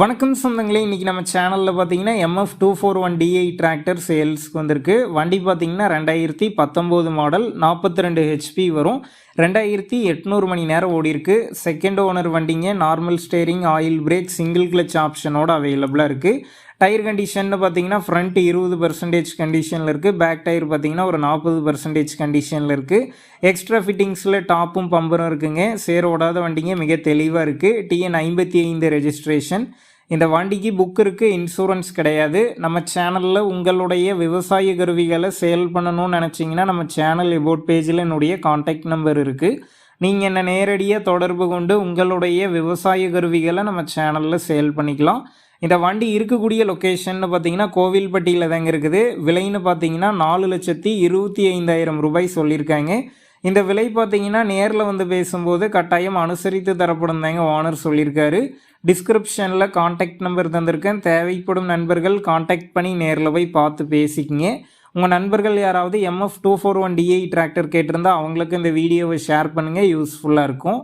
வணக்கம் சொந்தங்களே இன்றைக்கி நம்ம சேனலில் பார்த்தீங்கன்னா MF two four one DI tractor சேல்ஸ்க்கு வந்திருக்கு. வண்டி பார்த்தீங்கன்னா ரெண்டாயிரத்தி பத்தொம்போது மாடல் நாற்பத்தி ரெண்டு ஹெச்பி வரும். ரெண்டாயிரத்தி எட்நூறு மணி நேரம் ஓடிருக்கு செகண்ட் ஓனர் வண்டிங்க normal steering oil brake single clutch ஆப்ஷனோட அவைலபிளாக இருக்குது டயர் கண்டிஷன் பார்த்தீங்கன்னா ஃப்ரண்ட் இருபது பர்சன்டேஜ் கண்டிஷனில் இருக்குது பேக் டயர் பார்த்தீங்கன்னா ஒரு நாற்பது பர்சன்டேஜ் கண்டிஷனில் இருக்குது எக்ஸ்ட்ரா ஃபிட்டிங்ஸில் டாப்பும் பம்பரும் இருக்குங்க. சேர் ஓடாத வண்டிங்க மிக தெளிவாக இருக்குது டிஎன் ஐம்பத்தி ஐந்து ரெஜிஸ்ட்ரேஷன் இந்த வண்டிக்கு புக் இருக்குது இன்சூரன்ஸ் கிடையாது. நம்ம சேனலில் உங்களுடைய விவசாய கருவிகளை சேல் பண்ணணும்னு நினச்சிங்கன்னா நம்ம சேனல் எபோட் பேஜில் என்னுடைய காண்டாக்ட் நம்பர் இருக்குது நீங்கள் என்னை நேரடியாக தொடர்பு கொண்டு உங்களுடைய விவசாய கருவிகளை நம்ம சேனலில் சேல் பண்ணிக்கலாம். இந்த வண்டி இருக்கக்கூடிய லொக்கேஷன் பார்த்தீங்கன்னா கோவில்பட்டியில் தாங்க இருக்குது. விலைன்னு பார்த்தீங்கன்னா நாலு லட்சத்தி இருபத்தி ஐந்தாயிரம் ரூபாய் சொல்லியிருக்காங்க. இந்த விலை பார்த்தீங்கன்னா நேரில் வந்து பேசும்போது கட்டாயம் அனுசரித்து தரப்படும் தாங்க ஓனர் சொல்லியிருக்காரு. டிஸ்கிரிப்ஷனில் காண்டாக்ட் நம்பர் தந்திருக்கேன். தேவைப்படும் நண்பர்கள் காண்டாக்ட் பண்ணி நேரில் போய் பார்த்து பேசிக்கிங்க. உங்கள் நண்பர்கள் யாராவது MF two four one DI tractor கேட்டிருந்தால் அவங்களுக்கு இந்த வீடியோவை ஷேர் பண்ணுங்கள் யூஸ்ஃபுல்லாக இருக்கும்.